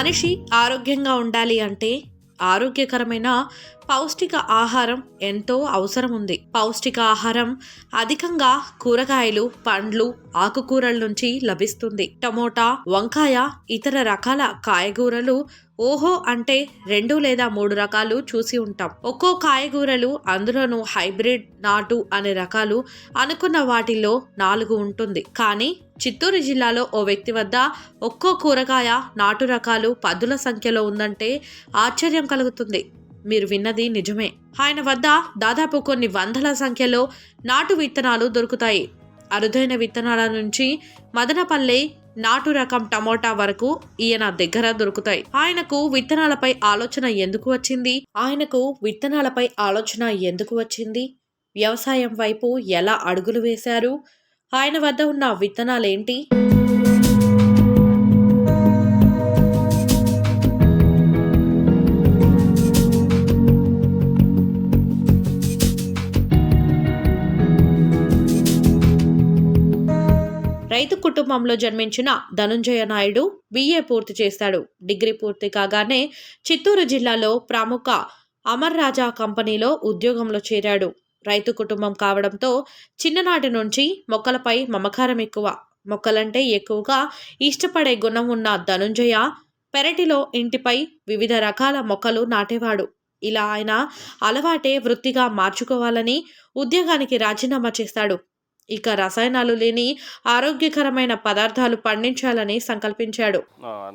మనిషి ఆరోగ్యంగా ఉండాలి అంటే ఆరోగ్యకరమైన పౌష్టిక ఆహారం ఎంతో అవసరం ఉంది పౌష్టిక ఆహారం అధికంగా కూరగాయలు పండ్లు ఆకుకూరల నుంచి లభిస్తుంది. టమోటా వంకాయ ఇతర రకాల కాయగూరలు ఓహో అంటే రెండు లేదా మూడు రకాలు చూసి ఉంటాం. ఒక్కో కాయగూరలు అందులోనూ హైబ్రిడ్ నాటు అనే రకాలు అనుకున్న వాటిల్లో నాలుగు ఉంటుంది. కానీ చిత్తూరు జిల్లాలో ఓ వ్యక్తి వద్ద ఒక్కో కూరగాయ నాటు రకాలు పదుల సంఖ్యలో ఉందంటే ఆశ్చర్యం కలుగుతుంది. మీరు విన్నది నిజమే. ఆయన వద్ద దాదాపు కొన్ని వందల సంఖ్యలో నాటు విత్తనాలు దొరుకుతాయి. అరుదైన విత్తనాల నుంచి మదనపల్లె నాటు రకం టమోటా వరకు ఈయన దగ్గర దొరుకుతాయి. ఆయనకు విత్తనాలపై ఆలోచన ఎందుకు వచ్చింది? ఆయనకు విత్తనాలపై ఆలోచన ఎందుకు వచ్చింది? వ్యవసాయం వైపు ఎలా అడుగులు వేశారు? ఆయన వద్ద ఉన్న విత్తనాలేంటి? రైతు కుటుంబంలో జన్మించిన ధనుంజయ నాయుడు బిఏ పూర్తి చేశాడు. డిగ్రీ పూర్తి కాగానే చిత్తూరు జిల్లాలో ప్రముఖ అమర్ రాజా కంపెనీలో ఉద్యోగంలో చేరాడు. రైతు కుటుంబం కావడంతో చిన్ననాటి నుంచి మొక్కలపై మమకారం ఎక్కువ. మొక్కలంటే ఎక్కువగా ఇష్టపడే గుణం ఉన్న ధనుంజయ పెరటిలో ఇంటిపై వివిధ రకాల మొక్కలు నాటేవాడు. ఇలా ఆయన అలవాటే వృత్తిగా మార్చుకోవాలని ఉద్యోగానికి రాజీనామా చేస్తాడు. ఇక రసాయనాలు లేని ఆరోగ్యకరమైన పదార్థాలు పండించాలని సంకల్పించాడు.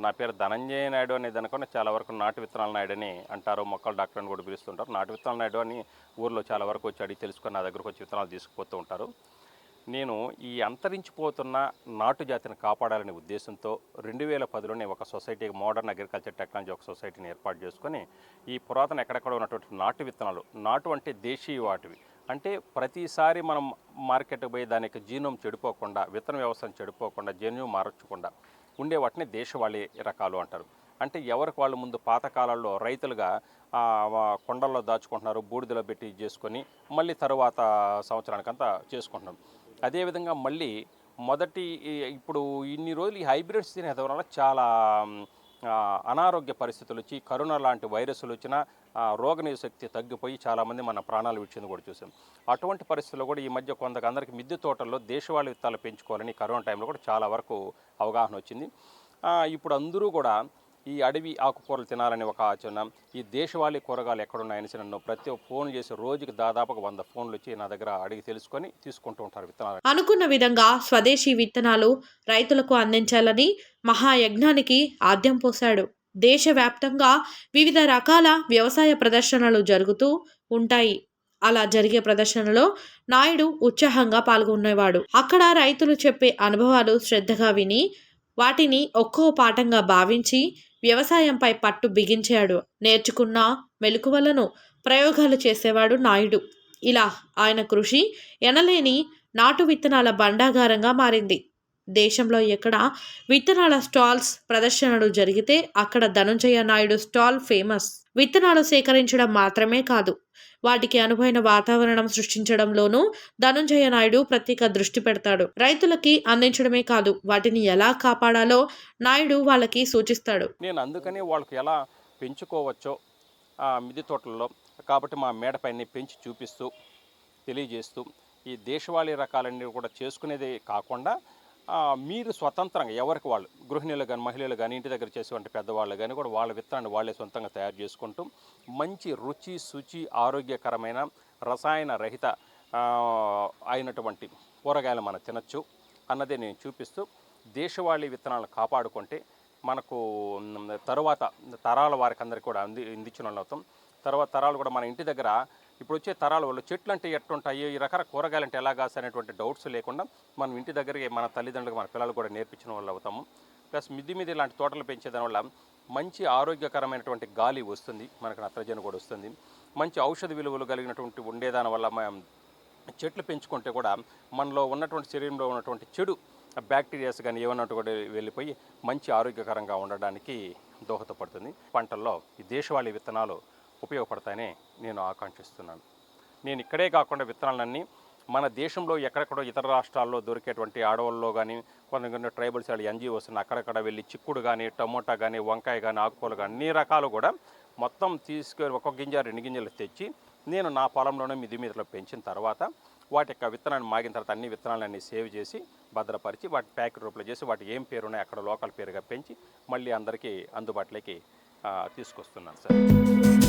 నా పేరు ధనంజయ నాయుడు అనేది దానికన్నా చాలా వరకు నాటు విత్తనాల నాయుడు అని అంటారు. మొక్కల డాక్టర్ అని కూడా పిలుస్తుంటారు. నాటు విత్తనాల నాయుడు అని ఊర్లో చాలా వరకు వచ్చి అడిగి తెలుసుకొని నా దగ్గరకు వచ్చి విత్తనాలు తీసుకుపోతూ ఉంటారు. నేను ఈ అంతరించిపోతున్న నాటు జాతిని కాపాడాలనే ఉద్దేశంతో రెండు వేల పదిలోనే ఒక సొసైటీ మోడర్న్ అగ్రికల్చర్ టెక్నాలజీ ఒక సొసైటీని ఏర్పాటు చేసుకొని ఈ పురాతన ఎక్కడెక్కడ ఉన్నటువంటి నాటు విత్తనాలు నాటు అంటే దేశీయ వాటివి అంటే ప్రతిసారి మనం మార్కెట్కి పోయి దానికి జీనోం చెడిపోకుండా విత్తన వ్యవస్థను చెడిపోకుండా జన్యు మార్చకుండా ఉండే వాటిని దేశవాళీ రకాలు అంటారు. అంటే ఎవరికి వాళ్ళు ముందు పాతకాలంలో రైతులుగా కొండల్లో దాచుకుంటున్నారు బూడిదలో పెట్టి చేసుకొని మళ్ళీ తరువాత సంవత్సరానికంతా చేసుకుంటున్నారు. అదేవిధంగా మళ్ళీ మొదటి ఇప్పుడు ఇన్ని రోజులు ఈ హైబ్రిడ్స్ తినేది వల్ల చాలా అనారోగ్య పరిస్థితులు వచ్చి కరోనా లాంటి వైరస్లు వచ్చినా రోగ శక్తి తగ్గిపోయి చాలామంది మన ప్రాణాలు విడిచింది కూడా చూసాం. అటువంటి పరిస్థితుల్లో కూడా ఈ మధ్య కొంతకందరికి మిద్దె తోటల్లో దేశవాళీ విత్తాలు పెంచుకోవాలని కరోనా టైంలో కూడా చాలా వరకు అవగాహన వచ్చింది. ఇప్పుడు అందరూ కూడా ఈ అడవి ఆకుకూరలు తినాలని ఒక ఆచరణ ఈ దేశవాళీ కూరగాయలు ఎక్కడున్నాయని నన్ను ప్రతి ఒక్క ఫోన్ చేసి రోజుకి దాదాపుగా వంద ఫోన్లు వచ్చి నా దగ్గర అడిగి తెలుసుకొని తీసుకుంటూ ఉంటారు విత్తనాలు. అనుకున్న విధంగా స్వదేశీ విత్తనాలు రైతులకు అందించాలని మహాయజ్ఞానికి ఆద్యం పోశాడు. దేశవ్యాప్తంగా వివిధ రకాల వ్యవసాయ ప్రదర్శనలు జరుగుతూ ఉంటాయి. అలా జరిగే ప్రదర్శనలో నాయుడు ఉత్సాహంగా పాల్గొనేవాడు. అక్కడ రైతులు చెప్పే అనుభవాలు శ్రద్ధగా విని వాటిని ఒక్కో పాఠంగా భావించి వ్యవసాయంపై పట్టు బిగించాడు. నేర్చుకున్న మెలకువలను ప్రయోగాలు చేసేవాడు నాయుడు. ఇలా ఆయన కృషి ఎనలేని నాటు విత్తనాల భండాగారంగా మారింది. దేశంలో ఎక్కడ విత్తనాల స్టాల్స్ ప్రదర్శనలు జరిగితే అక్కడ ధనుంజయ నాయుడు స్టాల్ ఫేమస్. విత్తనాలు సేకరించడం మాత్రమే కాదు వాటికి అనువైన వాతావరణం సృష్టించడంలోనూ ధనుంజయ నాయుడు ప్రత్యేక దృష్టి పెడతాడు. రైతులకి అందించడమే కాదు వాటిని ఎలా కాపాడాలో నాయుడు వాళ్ళకి సూచిస్తాడు. నేను అందుకని వాళ్ళకి ఎలా పెంచుకోవచ్చో ఆ తోటల్లో కాబట్టి మా మేడపైన పెంచి చూపిస్తూ తెలియజేస్తూ ఈ దేశవాళీ రకాలన్నీ కూడా చేసుకునేదే కాకుండా మీరు స్వతంత్రంగా ఎవరికి వాళ్ళు? గృహిణులు కానీ మహిళలు కానీ ఇంటి దగ్గర చేసేటువంటి పెద్దవాళ్ళు కానీ కూడా వాళ్ళ విత్తనాన్ని వాళ్ళే సొంతంగా తయారు చేసుకుంటూ మంచి రుచి శుచి ఆరోగ్యకరమైన రసాయన రహిత అయినటువంటి కూరగాయలు మనం తినచ్చు అన్నదే నేను చూపిస్తూ దేశవాళీ విత్తనాలను కాపాడుకుంటే మనకు తరువాత తరాల వారికి అందరికీ కూడా అంది అందించిన అవుతాం. తర్వాత తరాలు కూడా మన ఇంటి దగ్గర ఇప్పుడు వచ్చే తరాల వాళ్ళు చెట్లు అంటే ఎట్టుంటాయి ఈ రకాల కూరగాయలు అంటే ఎలా కాస్త అనేటువంటి డౌట్స్ లేకుండా మనం ఇంటి దగ్గరికి మన తల్లిదండ్రులకు మన పిల్లలు కూడా నేర్పించిన వాళ్ళు అవుతాము. ప్లస్ మిద్ది మీద ఇలాంటి తోటలు పెంచేదాని వల్ల మంచి ఆరోగ్యకరమైనటువంటి గాలి వస్తుంది. మనకు నత్రజని కూడా వస్తుంది. మంచి ఔషధ విలువలు కలిగినటువంటి ఉండేదాని వల్ల మనం చెట్లు పెంచుకుంటే కూడా మనలో ఉన్నటువంటి శరీరంలో ఉన్నటువంటి చెడు బ్యాక్టీరియాస్ కానీ ఏమన్నట్టు కూడా వెళ్ళిపోయి మంచి ఆరోగ్యకరంగా ఉండడానికి దోహదపడుతుంది. పంటల్లో ఈ దేశవాళీ విత్తనాలు ఉపయోగపడతాయని నేను ఆకాంక్షిస్తున్నాను. నేను ఇక్కడే కాకుండా విత్తనాలన్నీ మన దేశంలో ఎక్కడెక్కడో ఇతర రాష్ట్రాల్లో దొరికేటువంటి అడవుల్లో కానీ కొన్ని కొన్ని ట్రైబల్స్ వాళ్ళు ఎన్జిఓస్ అక్కడక్కడ వెళ్ళి చిక్కుడు కానీ టమోటా కానీ వంకాయ కానీ ఆకుకూరలు కానీ అన్ని రకాలు కూడా మొత్తం తీసుకొని ఒక గింజ రెండు గింజలు తెచ్చి నేను నా పొలంలోనే మిది మీదలో పెంచిన తర్వాత వాటి యొక్క విత్తనాన్ని మాగిన తర్వాత అన్ని విత్తనాలన్నీ సేవ్ చేసి భద్రపరిచి వాటి ప్యాకెట్ రూపంలో చేసి వాటి ఏం పేరు ఉన్నాయి అక్కడ లోకల్ పేరుగా పెంచి మళ్ళీ అందరికీ అందుబాటులోకి తీసుకొస్తున్నాను సార్.